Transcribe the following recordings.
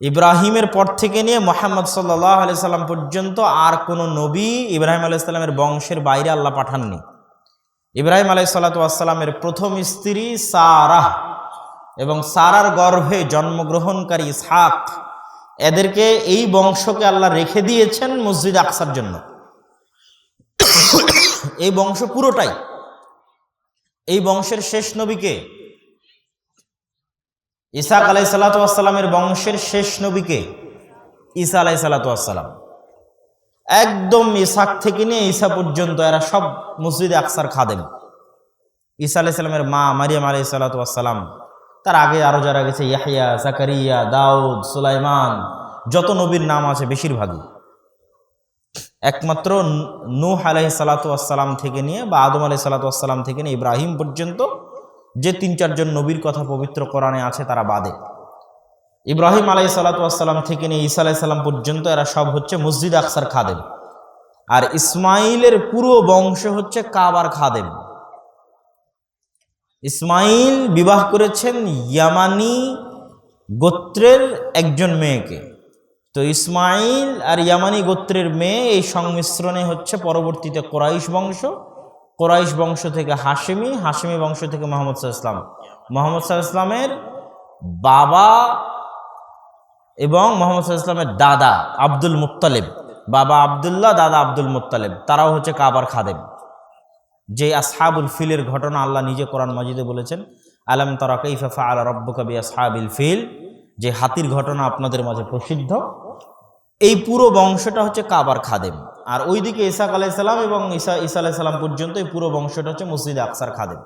ইব্রাহিমের পর থেকে নিয়ে মোহাম্মদ সাল্লাহ আলি সাল্লাম পর্যন্ত আর কোনো নবী ইব্রাহিম আলাইসাল্লামের বংশের বাইরে আল্লাহ পাঠাননি। ইব্রাহিম আলাই সাল্লাতামের প্রথম স্ত্রী সারাহ এবং সারার গর্ভে জন্মগ্রহণকারী ইসহাক, এদেরকে এই বংশকে আল্লাহ রেখে দিয়েছেন মসজিদ আকসার জন্য। এই বংশ পুরোটাই, এই বংশের শেষ নবীকে ইসাক আলাই সাল্লাতামের বংশের শেষ নবীকে ঈসা আলাই সাল্লাতাম একদম ইসাক থেকে নিয়ে ঈসা পর্যন্ত এরা সব মসজিদে আকসার খাদেম। ঈসা আলাই সাল্লামের মা মারিয়াম আলাই সাল্লাতাম তার আগে আরও যারা গেছে, ইয়াহিয়া, জাকারিয়া, দাউদ, সুলাইমান, যত নবীর নাম আছে বেশিরভাগই। একমাত্র নূহ আলাহি সালাতাম থেকে নিয়ে বা আদম আলাই সালাতাম থেকে নিয়ে ইব্রাহিম পর্যন্ত যে তিন চারজন নবীর কথা পবিত্র কোরআনে আছে, তারা বাদে। ইব্রাহিম আলাই সালাতাম থেকে নিয়ে ঈসা আলাই সাল্লাম পর্যন্ত এরা সব হচ্ছে মসজিদ আকসার খাদেম। আর ইসমাইলের পুরো বংশ হচ্ছে কাবার খাদেম। ইসমাইল বিবাহ করেছেন ইয়ামানি গোত্রের একজন মেয়েকে। তো ইসমাইল আর ইয়ামানি গোত্রের মেয়ে এই সংমিশ্রণে হচ্ছে পরবর্তীতে কোরাইশ বংশ কোরাইশ বংশ থেকে হাশেমি হাশেমি বংশ থেকে মোহাম্মদ ইসলাম মোহাম্মদ ইসলামের বাবা এবং মোহাম্মদ ইসলামের দাদা আব্দুল মুত্তালেব। বাবা আবদুল্লাহ, দাদা আব্দুল মুত্তালেব। তারাও হচ্ছে কাবার খাদেম। যে আসহাবুল ফিলের ঘটনা আল্লাহ নিজে কোরআন মাজিদে বলেছেন, আলম তারা কৈফা আলা রব্বু কবি আসহাবিল ফিল? যে হাতির ঘটনা আপনাদের মাঝে প্রসিদ্ধ। এই পুরো বংশটা হচ্ছে কাবার খাদেম। আর ওইদিকে ইসাক আলাইসাল্লাম এবং ঈসা ঈসা আলাইসাল্লাম পর্যন্ত এই পুরো বংশটা হচ্ছে মসজিদ আকসার খাদেম।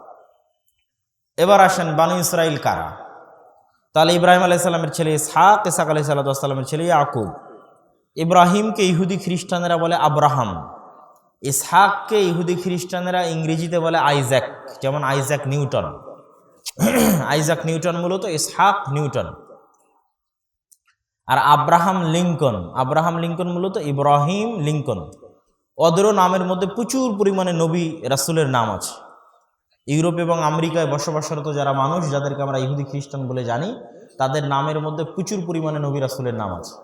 এবার আসেন বানু ইসরাইল কারা? তাহলে ইব্রাহিম আলাইসাল্লামের ছেলে ইসহাক ইসাক আলাই সাল্লামের ছেলে ইয়াকুব। ইব্রাহিমকে ইহুদি খ্রিস্টানেরা বলে আব্রাহাম। ইসহাককে ইহুদি খ্রিস্টানেরা ইংরেজিতে বলে আইজ্যাক, যেমন আইজ্যাক নিউটন। আইজ্যাক নিউটন মূলত ইসহাক নিউটন। আর আব্রাহাম লিঙ্কন আব্রাহাম লিঙ্কন মূলত ইব্রাহিম লিঙ্কন। ওদেরও নামের মধ্যে প্রচুর পরিমাণে নবী রাসুলের নাম আছে। ইউরোপ এবং আমেরিকায় বসবাসরত যারা মানুষ, যাদেরকে আমরা ইহুদি খ্রিস্টান বলে জানি, তাদের নামের মধ্যে প্রচুর পরিমাণে নবী রাসুলের নাম আছে।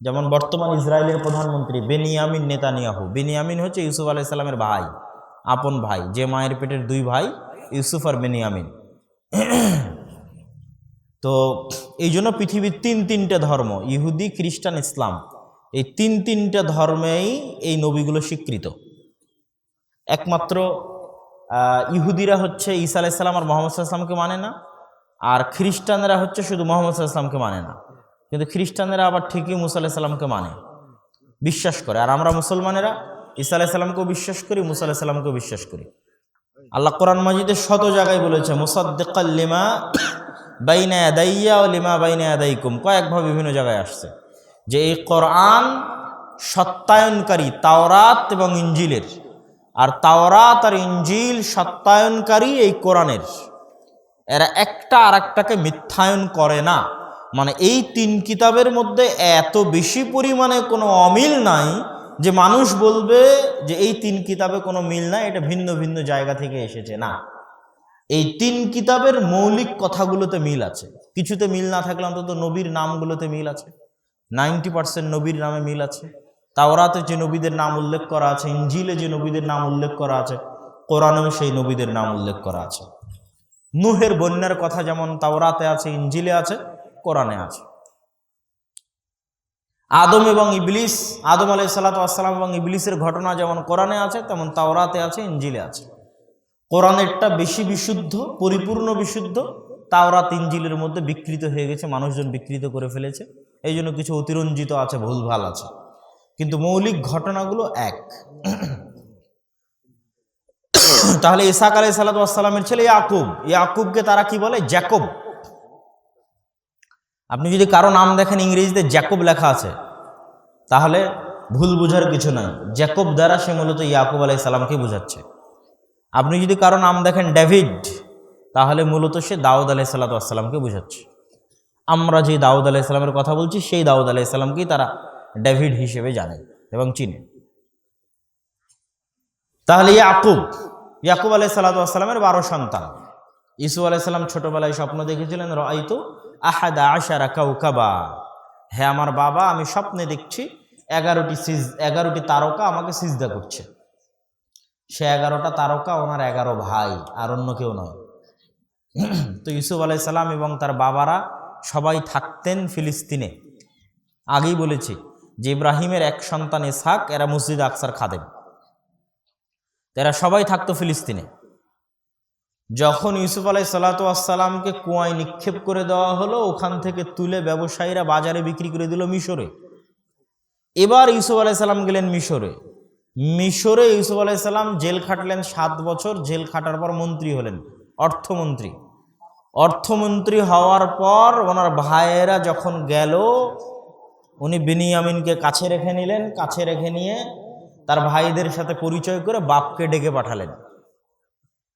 যেমন বর্তমান ইসরায়েলের প্রধানমন্ত্রী বেনিয়ামিন নেতানিয়াহু। বেনিয়ামিন হচ্ছে ইউসুফ আলাইসাল্লামের ভাই, আপন ভাই, যে মায়ের পেটের দুই ভাই, ইউসুফ আর বেনিয়ামিন। তো এই জন্য পৃথিবীর তিন তিনটে ধর্ম, ইহুদি, খ্রিস্টান, ইসলাম, এই তিন তিনটে ধর্মেই এই নবীগুলো স্বীকৃত। একমাত্র ইহুদিরা হচ্ছে ঈসা আলাইসাল্লাম আর মোহাম্মদ সাল্লামকে মানে না, আর খ্রিস্টানরা হচ্ছে শুধু মোহাম্মদ সাল্লামকে মানে না। কিন্তু খ্রিস্টানেরা আবার ঠিকই মুসা আলাহিসাল্লামকে মানে। বিশ্বাস করে। আর আমরা মুসলমানেরা ঈসা আলাইসাল্লামকেও বিশ্বাস করি, মুসা আলাহিসাল্লামকেও বিশ্বাস করি। আল্লাহ কোরআন মাজিদের শত জায়গায় বলেছে মুসাদ্দিকাল্লিমা বাইনা আদাইয়া ও লিমা বাইনা আদাইকুম। কয়েকভাবে বিভিন্ন জায়গায় আসছে। যে এই কোরআন সত্যায়নকারী, তাওরাত এবং ইঞ্জিলের আর তাওরাত আর ইঞ্জিল সত্যায়নকারী এই কোরআনের। এরা একটা আর একটাকে মিথ্যায়ন করে না। মানে এই তিন কিতাবের মধ্যে এত বেশি পরিমাণে কোনো অমিল নাই যে মানুষ বলবে যে এই তিন কিতাবে কোনো মিল নাই, এটা ভিন্ন ভিন্ন জায়গা থেকে এসেছে। না। এই তিন কিতাবের মৌলিক কথাগুলোতে মিল আছে। কিছুতে মিল না থাকলে অন্তত নবীর নামগুলোতে মিল আছে। নাইনটি পার্সেন্ট নবীর নামে মিল আছে। তাওরাতে যে নবীদের নাম উল্লেখ করা আছে ইঞ্জিলে যে নবীদের নাম উল্লেখ করা আছে, কোরআনেও সেই নবীদের নাম উল্লেখ করা আছে। নুহের বন্যার কথা যেমন তাওরাতে আছে ইঞ্জিলে আছে, কোরআনে আছে। আদম এবং ইবলিস, আদম আলাই সাল্লাতাম এবং ইবলিসের ঘটনা যেমন কোরআনে আছে, তেমন তাওরাতে আছে ইঞ্জিলে আছে। কোরআনেরটা বেশি বিশুদ্ধ, পরিপূর্ণ বিশুদ্ধ, তাওরাত ইঞ্জিলের মধ্যে বিকৃত হয়ে গেছে, মানুষজন বিকৃত করে ফেলেছে। এই জন্য কিছু অতিরঞ্জিত আছে, ভুলভাল আছে। কিন্তু মৌলিক ঘটনাগুলো এক। তাহলে ইসাক আলাই সাল্লাতামের ছেলে ইয়াকুব। ইয়াকুবকে তারা কি বলে? জ্যাকব। আপনি যদি কারও নাম দেখেন ইংরেজিতে জ্যাকব লেখা আছে, তাহলে ভুল বুঝার কিছু নয় জ্যাকব দ্বারা সে মূলত ইয়াকুব আলাই সালামকে বুঝাচ্ছে। আপনি যদি কারও নাম দেখেন ডেভিড, তাহলে মূলত সে দাউদ আলাই সাল্লাতামকে বোঝাচ্ছে। আমরা যে দাউদ আলাই সালামের কথা বলছি, সেই দাউদ আলাই সালামকেই তারা ডেভিড হিসেবে জানে এবং চিনে তাহলে ইয়াকুব ইয়াকুব আলাই সাল্লাতামের বারো সন্তান। ইসু আলাইসাল্লাম ছোটবেলায় স্বপ্ন দেখেছিলেন রাইতো আহাদা আশারা কাউকাবা হ্যাঁ আমার বাবা, আমি স্বপ্নে দেখছি এগারোটি সিজ, এগারোটি তারকা আমাকে সিজদা করছে। সে এগারোটা তারকা, ওনার এগারো ভাই, আর অন্য কেউ নয়। তো ইউসুফ আলাইসাল্লাম এবং তার বাবারা সবাই থাকতেন ফিলিস্তিনে। আগেই বলেছি যে ইব্রাহিমের এক সন্তান ইসহাক, এরা মসজিদ আকসার খাদেম। তো এরা সবাই থাকতো ফিলিস্তিনে। যখন ইউসুফ আলাই সাল্লাতামকে কুয়ায় নিক্ষেপ করে দেওয়া হলো, ওখান থেকে তুলে ব্যবসায়ীরা বাজারে বিক্রি করে দিল মিশরে। এবার ইউসুফ আলাই সাল্লাম গেলেন মিশরে। মিশরে ইউসুফ আলাই সাল্লাম জেল খাটলেন সাত বছর, জেল খাটার পর মন্ত্রী হলেন, অর্থমন্ত্রী। অর্থমন্ত্রী হওয়ার পর ওনার ভাইয়েরা যখন গেল, উনি বিনিয়ামিনকে কাছে রেখে নিলেন, কাছে রেখে নিয়ে তার ভাইদের সাথে পরিচয় করে বাপকে ডেকে পাঠালেন।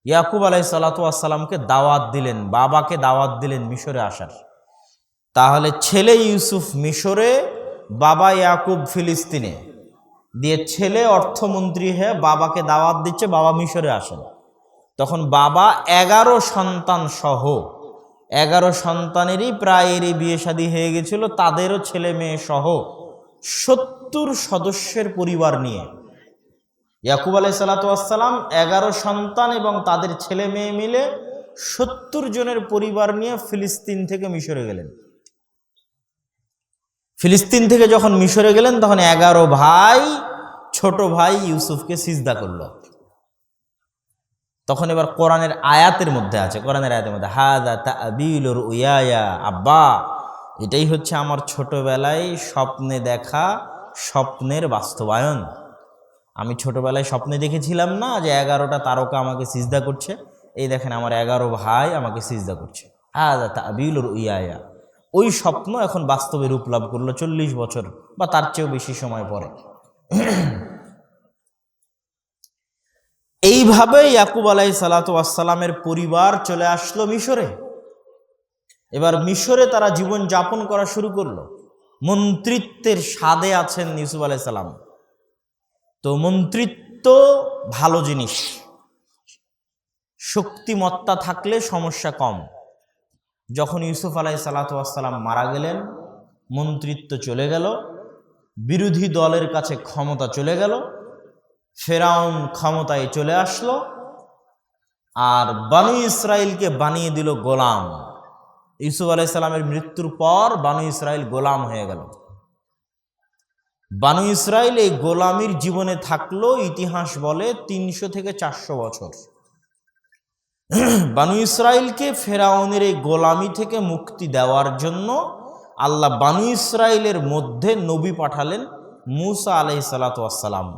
ইয়াকুব আলাই সালাতামকে দাওয়াত দিলেন, বাবাকে দাওয়াত দিলেন মিশরে আসার। তাহলে ছেলে ইউসুফ মিশরে, বাবা ইয়াকুব ফিলিস্তিনে। দিয়ে ছেলে অর্থমন্ত্রী হয়ে বাবাকে দাওয়াত দিচ্ছে, বাবা মিশরে আসেন। তখন বাবা এগারো সন্তান সহ, এগারো সন্তানেরই প্রায় এরই বিয়ে শাদী হয়ে গেছিল, তাদেরও ছেলে মেয়ে সহ সত্তর সদস্যের পরিবার নিয়ে। ইয়াকুব আলাই সালাতাম এগারো সন্তান এবং তাদের ছেলে মেয়ে মিলে সত্তর জনের পরিবার নিয়ে ফিলিস্তিন থেকে মিশরে গেলেন। ফিলিস্তিন থেকে যখন মিশরে গেলেন, তখন এগারো ভাই, ছোট ভাই ইউসুফকে সিজদা করল। তখন এবার কোরআনের আয়াতের মধ্যে আছে। কোরআনের আয়াতের মধ্যে হাদা তাবিলুর উয়ায়া আব্বা। এটাই হচ্ছে আমার ছোটবেলায় স্বপ্নে দেখা, স্বপ্নের বাস্তবায়ন। আমি ছোটবেলায় স্বপ্নে দেখেছিলাম না যে এগারোটা তারকা আমাকে সিজদা করছে। এই দেখেন, আমার এগারো ভাই আমাকে সিজদা করছে। হাদা তাবিলুর উয়ায়া ওই স্বপ্ন এখন বাস্তবে রূপ লাভ করল চল্লিশ বছর বা তার চেয়েও বেশি সময় পরে। এইভাবে ইয়াকুব আলাই সালাতামের পরিবার চলে আসলো মিশরে। এবার মিশরে তারা জীবন যাপন করা শুরু করল। মন্ত্রিত্বের স্বাদে আছেন ইউসুফ আলাই সালাম। তো মন্ত্রিত্ব ভালো জিনিস। শক্তিমত্তা থাকলে সমস্যা কম। যখন ইউসুফ আলাই সালাতাম মারা গেলেন, মন্ত্রিত্ব চলে গেল, বিরোধী দলের কাছে ক্ষমতা চলে গেল, ফেরাউন ক্ষমতায় চলে আসলো, আর বানু ইসরায়েলকে বানিয়ে দিল গোলাম। ইউসুফ আলাই সাল্লামের মৃত্যুর পর বানু ইসরায়েল গোলাম হয়ে গেল। বানু ইসরায়েল এই গোলামির জীবনে থাকল ইতিহাস বলে তিনশো থেকে চারশো বছর। বানু ইসরায়েলকে ফেরাউনের এই গোলামি থেকে মুক্তি দেওয়ার জন্য আল্লাহ বানু ইসরায়েলের মধ্যে নবী পাঠালেন মুসা আলাই সালাতাম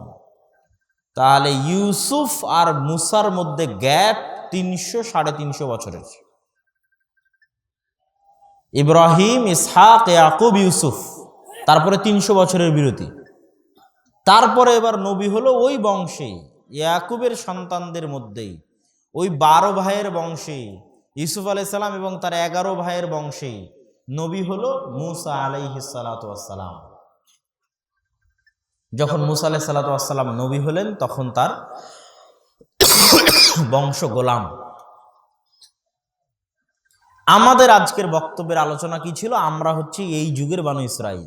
তাহলে ইউসুফ আর মুসার মধ্যে গ্যাপ তিনশো সাড়ে তিনশো বছরের। ইব্রাহিম, ইসহাক, ইয়াকুব, ইউসুফ, তারপরে তিনশো বছরের বিরতি। তারপরে এবার নবী হলো ওই বংশেই, ইয়াকুবের সন্তানদের মধ্যেই। ওই বারো ভাইয়ের বংশে, ইউসুফ আলাইসাল্লাম এবং তার এগারো ভাইয়ের বংশে নবী হল মুসা আলাইহিসালাম যখন মুসা আলাহ সাল্লাতাম নবী হলেন, তখন তার বংশ গোলাম। আমাদের আজকের বক্তব্যের আলোচনা কি ছিল? আমরা হচ্ছি এই যুগের বানু ইসরায়েল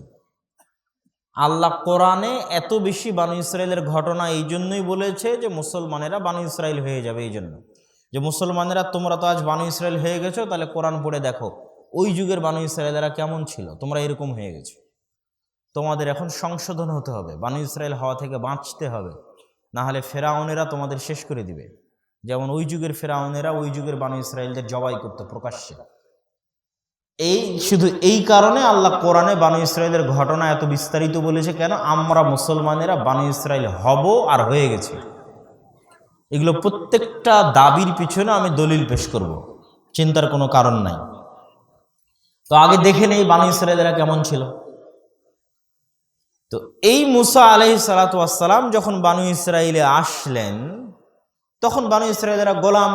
আল্লাহ কোরআনে এত বেশি বানু ইসরায়েলের ঘটনা এই জন্যই বলেছে যে, মুসলমানেরা বানু ইসরায়েল হয়ে যাবে এই জন্য। যে মুসলমানেরা তোমরা তো আজ বানু ইসরায়েল হয়ে গেছো, তাহলে কোরআন পড়ে দেখো। ওই যুগের বানু ইসরায়েলেরা কেমন ছিল? তোমরা এরকম হয়ে গেছো। তোমাদের এখন সংশোধন হতে হবে, বানু ইসরায়েল হওয়া থেকে বাঁচতে হবে। না হলে ফেরাউনেরা তোমাদের শেষ করে দিবে। যেমন ওই যুগের ফেরাউনেরা ওই যুগের বানু ইসরায়েলদের জবাই করতো প্রকাশ্যে। এই শুধু এই কারণে আল্লাহ কোরআনে বানু ইসরায়েলের ঘটনা এত বিস্তারিত বলেছে কেন? আমরা মুসলমানেরা বানু ইসরায়েল হব আর হয়ে গেছে। এগুলো প্রত্যেকটা দাবির পিছনে আমি দলিল পেশ করব। চিন্তার কোনো কারণ নাই। তো আগে দেখে নেই বানু ইসরায়েলেরা কেমন ছিল। তো এই মুসা আলহি সালাতাম যখন বানু ইসরায়েলে আসলেন, তখন বানু ইসরায়েলেরা গোলাম।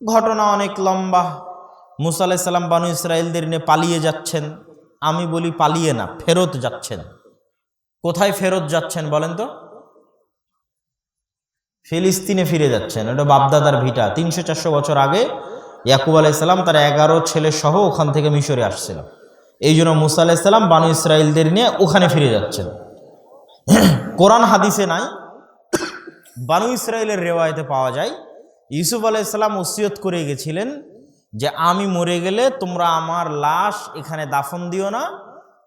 ঘটনা অনেক লম্বা। মুসা আলাইসাল্লাম বানু ইসরায়েলদের নিয়ে পালিয়ে যাচ্ছেন। আমি বলি পালিয়ে না, ফেরত যাচ্ছেন। কোথায় ফেরত যাচ্ছেন বলেন তো? ফিলিস্তিনে ফিরে যাচ্ছেন। ওটা বাপদাদার ভিটা। তিনশো চারশো বছর আগে ইয়াকুব আলাইসাল্লাম তার এগারো ছেলে সহ ওখান থেকে মিশরে আসছিল। এই জন্য মুসা আলাইসাল্লাম বানু ইসরায়েলদের নিয়ে ওখানে ফিরে যাচ্ছেন। কোরআন হাদিসে নাই। বানু ইসরায়েলের রেওয়ায়তে পাওয়া যায়, ইউসুফ আলাইসাল্লাম ওসিয়ত করে গেছিলেন যে আমি মরে গেলে তোমরা আমার লাশ এখানে দাফন দিও না,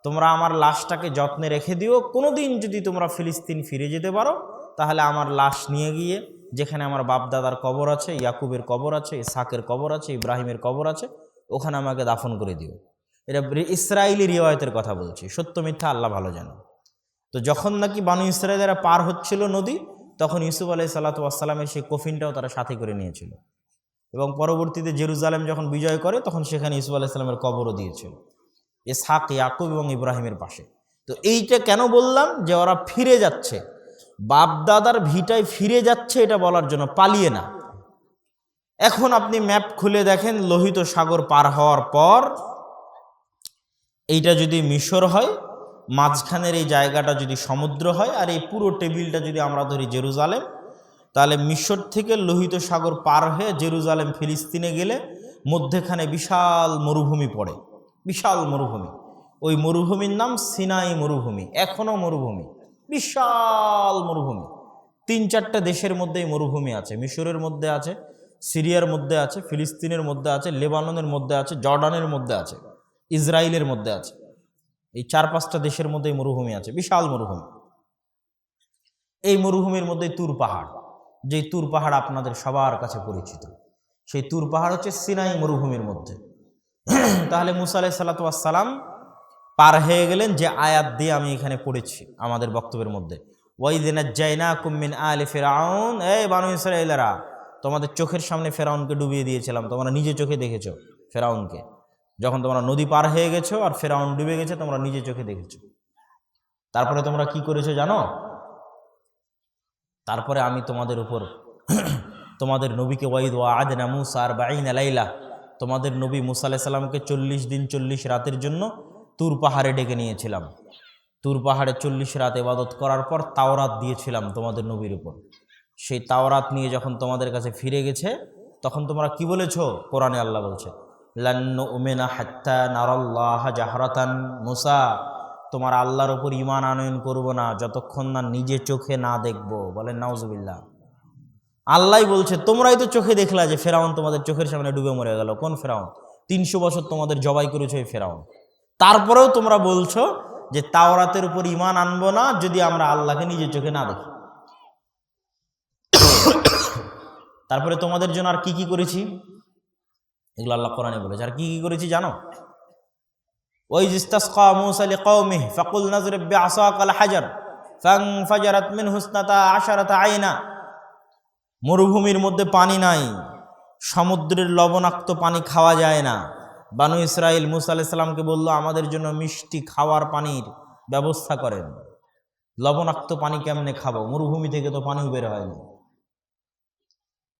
তোমরা আমার লাশটাকে যত্নে রেখে দিও। কোনো দিন যদি তোমরা ফিলিস্তিন ফিরে যেতে পারো তাহলে আমার লাশ নিয়ে গিয়ে, যেখানে আমার বাপদাদার কবর আছে, ইয়াকুবের কবর আছে ইসাকের কবর আছে, ইব্রাহিমের কবর আছে, ওখানে আমাকে দাফন করে দিও। এটা ইসরায়েলি রিওয়ায়তের কথা বলছি, সত্য মিথ্যা আল্লাহ ভালো জানে। তো যখন নাকি বানু ইসরায়েলেরা পার হচ্ছিল নদী, তখন ইউসুফ আলাই সাল্লাতামের সেই কফিনটাও তারা সাথে করে নিয়েছিল। এবং পরবর্তীতে জেরুজালেম যখন বিজয় করে, তখন সেখানে ইউসুফ আলাইসাল্লামের কবরও দিয়েছিল এ সাক ইয়াকুব এবং ইব্রাহিমের পাশে। তো এইটা কেন বললাম যে ওরা ফিরে যাচ্ছে? বাপদাদার ভিটায় ফিরে যাচ্ছে এটা বলার জন্য, পালিয়ে না। এখন আপনি ম্যাপ খুলে দেখেন, লোহিত সাগর পার হওয়ার পর এইটা যদি মিশর হয়, মাঝখানের এই জায়গাটা যদি সমুদ্র হয়, আর এই পুরো টেবিলটা যদি আমরা ধরি জেরুজালেম, তাহলে মিশর থেকে লোহিত সাগর পার হয়ে জেরুজালেম, ফিলিস্তিনে গেলে মধ্যেখানে বিশাল মরুভূমি পড়ে। বিশাল মরুভূমি। ওই মরুভূমির নাম সিনাই মরুভূমি, এখনও মরুভূমি। বিশাল মরুভূমি। তিন চারটা দেশের মধ্যেই মরুভূমি আছে। মিশরের মধ্যে আছে, সিরিয়ার মধ্যে আছে, ফিলিস্তিনের মধ্যে আছে, লেবাননের মধ্যে আছে, জর্ডানের মধ্যে আছে, ইসরায়েলের মধ্যে আছে। এই চার পাঁচটা দেশের মধ্যেই মরুভূমি আছে। বিশাল মরুভূমি। এই মরুভূমির মধ্যে তুর পাহাড়। যে তুর পাহাড় আপনাদের সবার কাছে পরিচিত। সেই তুর পাহাড় হচ্ছে সিনাই মরুভূমির মধ্যে। তাহলে মুসা আলাহ আলাই সাল্লাতাম পার হয়ে গেলেন যে আয়াত দিয়ে আমি এখানে পড়েছি আমাদের বক্তব্যের মধ্যে। ওয়াইদিনা জাইনা কুমিন আলি ফেরাউন, এই বানু ইসরায়েলেরা তোমাদের চোখের সামনে ফেরাউনকে ডুবিয়ে দিয়েছিলাম, তোমরা নিজে চোখে দেখেছ ফেরাউনকে। যখন তোমরা নদী পার হয়ে গেছো আর ফেরাউন ডুবে গেছে, তোমরা নিজে চোখে দেখেছ। তারপরে তোমরা কি করেছ জানো? তারপরে আমি তোমাদের উপর, তোমাদের নবীকে ওয়াইদ ওয়া আদনা মুসা আর বাইন আলাইলা তোমাদের নবী মুসা আলাইসাল্লামকে চল্লিশ দিন চল্লিশ রাতের জন্য তুর পাহাড়ে ডেকে নিয়েছিলাম। তুর পাহাড়ে চল্লিশ রাত এবাদত করার পর তাওরাত দিয়েছিলাম তোমাদের নবীর উপর। সেই তাওরাত নিয়ে যখন তোমাদের কাছে ফিরে গেছে, তখন তোমরা কি বলেছ? কোরআনে আল্লাহ বলছে লান্নু উমেনা হাত্তা নারল্লাহ জাহরাতান মুসা। তোমার আল্লাহর ওপর ইমান আনয়ন করব না, যতক্ষণ না নিজে চোখে না দেখব। বলেন নাউজুবিল্লাহ আল্লাহ বলছে, তোমরাই তো চোখে দেখলা যে ফেরাউন তোমাদের চোখের সামনে ডুবে মরে গেল। কোন ফেরাউন? তিনশো বছর তোমাদের জবাই করেছে ওই ফেরাউন। তারপরেও তোমরা বলছো যে তাওরাতের উপর ইমান আনব না যদি আমরা আল্লাহকে নিজের চোখে না দেখি। তারপরে তোমাদের জন্য আর কি কি করেছি? এগুলো আল্লাহ কোরআনে বলেছে। আর কি কি করেছি জানো? ওই জিস্তাসকা মুসা লিকাউমিহি ফাকুল নাজরিব বিআসাকাল হাজার ফানফাজারাত মিন হুসনাতা আশারাতা আইনা। মরুভূমির মধ্যে পানি নাই, সমুদ্রের লবণাক্ত পানি খাওয়া যায় না। বানু ইসরায়েল মুসা আলাইসাল্লামকে বলল, আমাদের জন্য মিষ্টি খাওয়ার পানির ব্যবস্থা করেন। লবণাক্ত পানি কেমনে খাব? মরুভূমি থেকে তো পানিও বের হয়নি।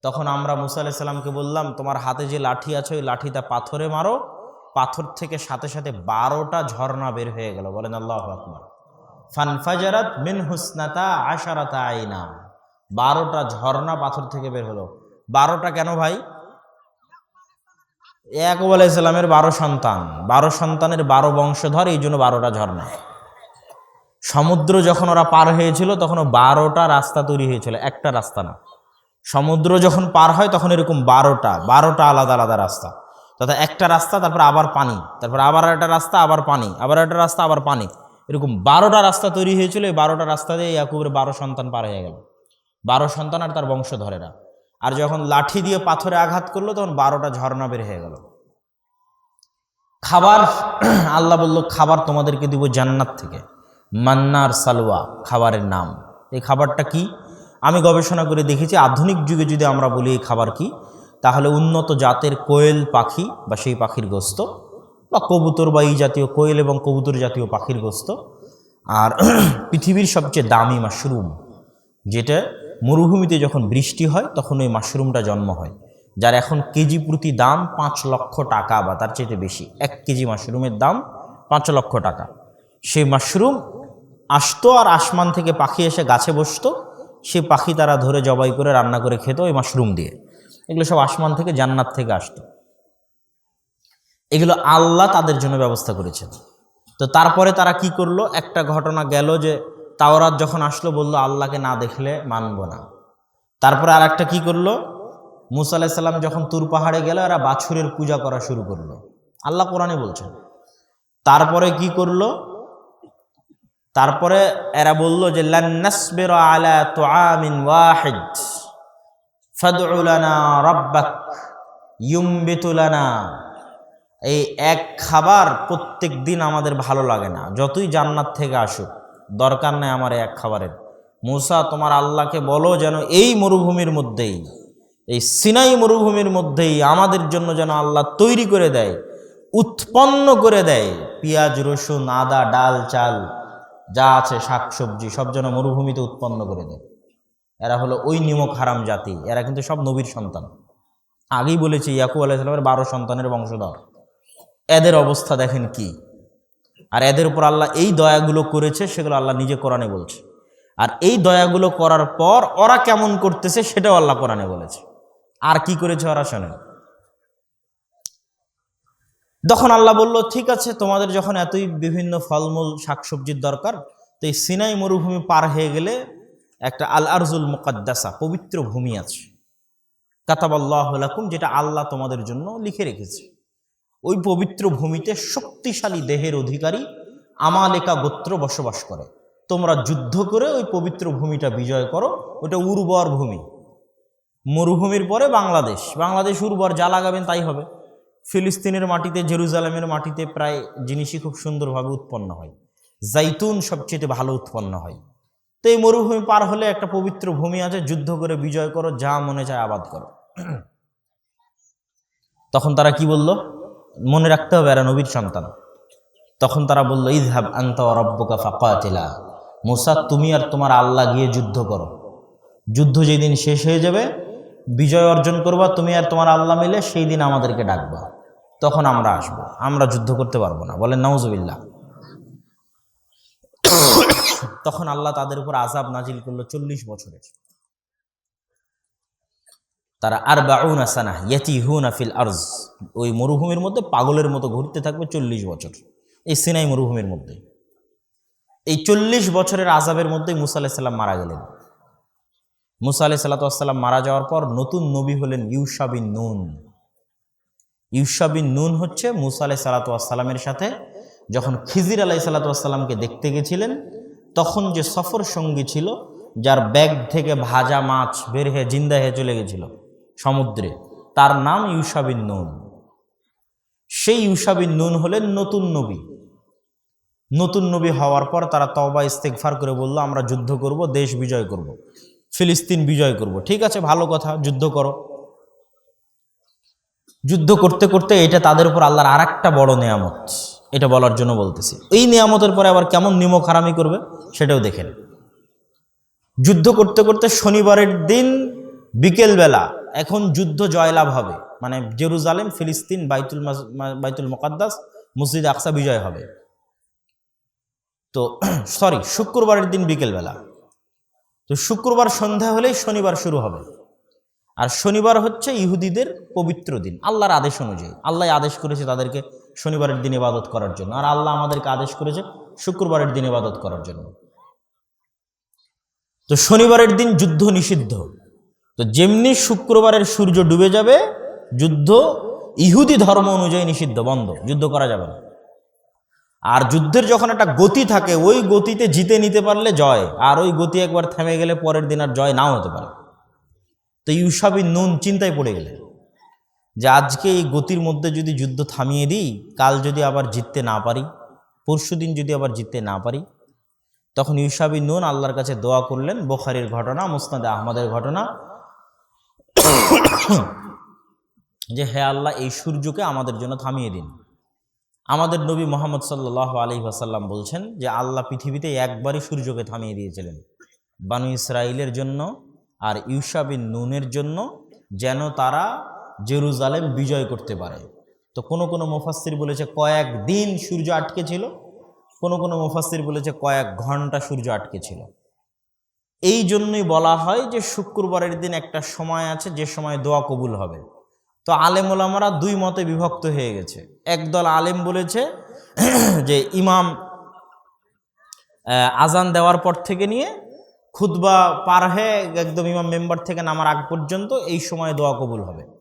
তখন আমরা মুসা আলাইসাল্লামকে বললাম, তোমার হাতে যে লাঠি আছে, ওই লাঠিটা পাথরে মারো। পাথর থেকে সাথে সাথে বারোটা ঝর্ণা বের হয়ে গেল। বলেন আল্লাহ আকবর। ফানফাজারাত মিন হুসনাতা আশারাতা আইনা। বারোটা ঝর্ণা পাথর থেকে বের হলো। বারোটা কেন ভাই? ইয়াকুব আলাহ ইসলামের বারো সন্তান। বারো সন্তানের বারো বংশধর, এই জন্য বারোটা ঝর্ণা। সমুদ্র যখন ওরা পার হয়েছিল, তখন বারোটা রাস্তা তৈরি হয়েছিল, একটা রাস্তা না। সমুদ্র যখন পার হয়, তখন এরকম বারোটা বারোটা আলাদা আলাদা রাস্তা। তথা একটা রাস্তা, তারপর আবার পানি, তারপর আবার একটা রাস্তা, আবার পানি, আবার একটা রাস্তা, আবার পানি। এরকম বারোটা রাস্তা তৈরি হয়েছিল, এই বারোটা রাস্তা দিয়ে ইয়াকুবের বারো সন্তান পার হয়ে গেল। বারো সন্তান আর তার বংশধরেরা। আর যখন লাঠি দিয়ে পাথরে আঘাত করল, তখন বারোটা ঝর্ণা বের হয়ে গেল। খাবার, আল্লাহ বলল, খাবার তোমাদেরকে দিব জান্নাত থেকে। মান্নার সালোয়া খাবারের নাম। এই খাবারটা কি? আমি গবেষণা করে দেখেছি, আধুনিক যুগে যদি আমরা বলি এই খাবার কি, তাহলে উন্নত জাতের কোয়েল পাখি বা সেই পাখির গোস্ত বা কবুতর বা এই জাতীয় কোয়েল এবং কবুতর জাতীয় পাখির গোস্ত। আর পৃথিবীর সবচেয়ে দামি মাশরুম, যেটা মরুভূমিতে যখন বৃষ্টি হয়, তখন ওই মাশরুমটা জন্ম হয়, যার এখন কেজি প্রতি দাম পাঁচ লক্ষ টাকা বা তার চেয়ে বেশি। এক কেজি মাশরুমের দাম পাঁচ লক্ষ টাকা। সেই মাশরুম আসতো আর আসমান থেকে পাখি এসে গাছে বসতো, সে পাখি তারা ধরে জবাই করে, রান্না করে খেত ওই মাশরুম দিয়ে। এগুলো সব আসমান থেকে, জান্নাত থেকে আসতো। এগুলো আল্লাহ তাদের জন্য ব্যবস্থা করেছেন। তো তারপরে তারা কি করল? একটা ঘটনা গেল যে তাওরাত যখন আসলো, বলল, আল্লাহকে না দেখলে মানব না। তারপরে আর একটা কি করল? মুসা আলাহিসাল্লাম যখন তুর পাহাড়ে গেল, এরা বাছুরের পূজা করা শুরু করল। আল্লাহ কোরআনে বলছেন। তারপরে কি করল? তারপরে এরা বলল যে আলা এই এক খাবার প্রত্যেক দিন আমাদের ভালো লাগে না। যতই জান্নাত থেকে আসুক দরকার নেই আমার এক খাবারের। মুসা, তোমার আল্লাহকে বলো যেন এই মরুভূমির মধ্যেই, এই সিনাই মরুভূমির মধ্যেই আমাদের জন্য যেন আল্লাহ তৈরি করে দেয়, উৎপন্ন করে দেয় পেঁয়াজ, রসুন, আদা, ডাল, চাল, যা আছে, শাকসবজি, সব যেন মরুভূমিতে উৎপন্ন করে দেয়। এরা হলো ওই নিমক হারাম জাতি, এরা কিন্তু সব নবীর সন্তান। আগেই বলেছি, ইয়াকুব আলাইসালামের বারো সন্তানের বংশধর। এদের অবস্থা দেখেন কি? আর এদের উপর আল্লাহ এই দয়াগুলো করেছে, সেগুলো আল্লাহ নিজে কোরআনে বলছে। আর এই দয়াগুলো করার পর ওরা কেমন করতেছে, সেটাও আল্লাহ কোরআনে বলেছে। আর কি করেছে ওরা, শোনেন। তখন আল্লাহ বলল, ঠিক আছে, তোমাদের যখন এতই বিভিন্ন ফলমূল, শাকসবজির দরকার, তো এই সিনাই মরুভূমি পার হয়ে গেলে একটা আল আরজুল মুকাদ্দাসা, পবিত্র ভূমি আছে। কাতাবাল্লাহুম যেটা আল্লাহ তোমাদের জন্য লিখে রেখেছে। ওই পবিত্র ভূমিতে শক্তিশালী দেহের অধিকারী আমালেকা গোত্র বসবাস করে। তোমরা যুদ্ধ করে ওই পবিত্র ভূমিটা বিজয় করো ওটা উর্বর ভূমি। মরুভূমির পরে বাংলাদেশ। বাংলাদেশ উর্বর, যা লাগাবেন তাই হবে। ফিলিস্তিনের মাটিতে, জেরুজালেমের মাটিতে প্রায় জিনিসই খুব সুন্দরভাবে উৎপন্ন হয়। জাইতুন সবচেয়ে ভালো উৎপন্ন হয়। তো এই মরুভূমি পার হলে একটা পবিত্র ভূমি আছে, যুদ্ধ করে বিজয় করো, যা মনে চায় আবাদ করো। তখন তারা কি বলল? মনে রাখতে হবে এরা নবীর সন্তান। তখন তারা বলল ইদহাব আন্ত রব্বকা ফাকাতিলা। মুসা, তুমি আর তোমার আল্লাহ গিয়ে যুদ্ধ করো। যুদ্ধ যেদিন শেষ হয়ে যাবে, বিজয় অর্জন করবা, তুমি আর তোমার আল্লাহ মিলে সেই দিন আমাদেরকে ডাকবা। তখন আমরা আসব। আমরা যুদ্ধ করতে পারব না। বলেন, নাউজুবিল্লাহ। তখন আল্লাহ তাদের উপর আজাব নাজিল করল চল্লিশ বছরের। তারা আর বাউনা সানা ইয়াতি হুনা ফিল আর্জ। ওই মরুভূমির মধ্যে পাগলের মতো ঘুরতে থাকবে চল্লিশ বছর। এই সিনাই মরুভূমির মধ্যে। এই চল্লিশ বছরের আজাবের মধ্যেই মুসা আলাইসাল্লাম মারা গেলেন। মুসা আলাই সাল্লাতাম মারা যাওয়ার পর নতুন নবী হলেন ইউসাবিন নুন। ইউসাবিন নুন হচ্ছে মুসা আলাই সাল্লাতামের সাথে যখন খিজির আলাই সাল্লাতামকে দেখতে গেছিলেন, তখন যে সফর সঙ্গী ছিল, যার ব্যাগ থেকে ভাজা মাছ বের হয়ে জিন্দা হয়ে চলে গেছিল। সমুদ্রে। তার নাম ইউসাবিন নুন। সেই ইউসাবিন নুন হলেন নতুন নবী। নতুন নবী হওয়ার পর তারা তবা ইস্তেকফার করে বলল, আমরা যুদ্ধ করব, দেশ বিজয় করব। ফিলিস্তিন বিজয় করব। ঠিক আছে, ভালো কথা, যুদ্ধ করো। যুদ্ধ করতে করতে এটা তাদের উপর আল্লাহর আর একটা বড় নিয়ামত। এটা বলার জন্য বলতেছি। এই নিয়ামতের পরে আবার কেমন নিমক হারামি করবে, সেটাও দেখেন যুদ্ধ করতে করতে শনিবারের দিন বিকেলবেলা, এখন যুদ্ধ জয়লাভ হবে। মানে জেরুজালেম, ফিলিস্তিন, বাইতুল বাইতুল মোকাদ্দাস, মসজিদ আকসা বিজয় হবে। তো সরি শুক্রবারের দিন বিকেলবেলা। তো শুক্রবার সন্ধ্যা হলেই শনিবার শুরু হবে। আর শনিবার হচ্ছে ইহুদিদের পবিত্র দিন, আল্লাহর আদেশ অনুযায়ী। আল্লাহ আদেশ করেছে তাদেরকে শনিবারের দিন ইবাদত করার জন্য। আর আল্লাহ আমাদেরকে আদেশ করেছে শুক্রবারের দিন ইবাদত করার জন্য। তো শনিবারের দিন যুদ্ধ নিষিদ্ধ। তো যেমনি শুক্রবারের সূর্য ডুবে যাবে, যুদ্ধ ইহুদি ধর্ম অনুযায়ী নিষিদ্ধ, বন্ধ, যুদ্ধ করা যাবে না। আর যুদ্ধের যখন একটা গতি থাকে, ওই গতিতে জিতে নিতে পারলে জয়, আর ওই গতি একবার থেমে গেলে পরের দিন আর জয় নাও হতে পারে। তো ইউসাবি নুন চিন্তায় পড়ে গেলেন যে আজকে এই গতির মধ্যে যদি যুদ্ধ থামিয়ে দিই, কাল যদি আবার জিততে না পারি, পরশু দিন যদি আবার জিততে না পারি, তখন ইউসাবি নুন আল্লাহর কাছে দোয়া করলেন, বোখারির ঘটনা, মুসনাদে আহমদের ঘটনা যে, হে আল্লাহ, এই সূর্যকে আমাদের জন্য থামিয়ে দিন। আমাদের নবী মোহাম্মদ সাল্লাহ আলী আসাল্লাম বলছেন যে, আল্লাহ পৃথিবীতে একবারই সূর্যকে থামিয়ে দিয়েছিলেন। বানু ইসরায়েলের জন্য আর ইউসাবিন নুনের জন্য যেন তারা জেরুজালেম বিজয় করতে পারে। তো কোনো কোনো মুফাসির বলেছে, কয়েক দিন সূর্য আটকে ছিল। কোনো কোনো মুফাসির বলেছে, কয়েক ঘণ্টা সূর্য আটকে ছিল। এই জন্যই বলা হয় যে শুক্রবারের দিন একটা সময় আছে যে সময় দোয়া কবুল হবে। তো আলেম ওলামারা দুই মতে বিভক্ত হয়ে গেছে। একদল আলেম বলেছে যে ইমাম আজান দেওয়ার পর থেকে নিয়ে খুদ্া পার হয়ে একদম ইমাম মেম্বার থেকে নামার আগ পর্যন্ত এই সময় দোয়া কবুল হবে।